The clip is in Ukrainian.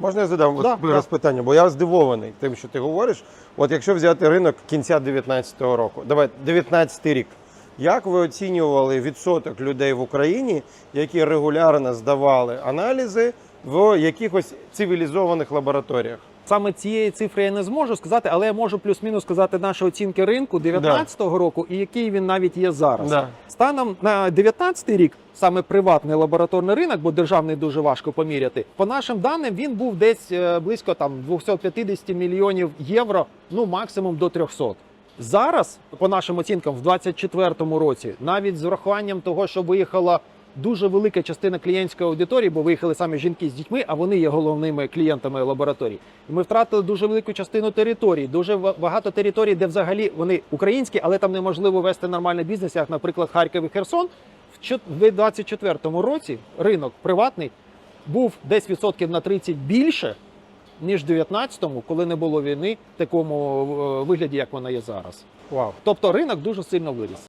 Можна я задам Да, раз да. питання? Бо я здивований тим, що ти говориш. От якщо взяти ринок кінця 19-го року, давай 19-й рік. Як ви оцінювали відсоток людей в Україні, які регулярно здавали аналізи в якихось цивілізованих лабораторіях? Саме цієї цифри я не зможу сказати, але я можу плюс-мінус сказати наші оцінки ринку 19-го року і який він навіть є зараз. Да. Станом на 19-й рік, саме приватний лабораторний ринок, бо державний дуже важко поміряти. По нашим даним, він був десь е, близько там 250 мільйонів євро, ну максимум до 300. Зараз, по нашим оцінкам, в 24-му році, навіть з врахуванням того, що виїхала дуже велика частина клієнтської аудиторії, бо виїхали саме жінки з дітьми, а вони є головними клієнтами лабораторій. І ми втратили дуже велику частину території, дуже багато територій, де взагалі вони українські, але там неможливо вести нормальний бізнес, як, наприклад, Харків і Херсон. В чот- В 24-му році ринок приватний був десь відсотків на 30 більше, ніж в 19-му, коли не було війни в такому е, вигляді, як вона є зараз. Вау. Тобто ринок дуже сильно виріс.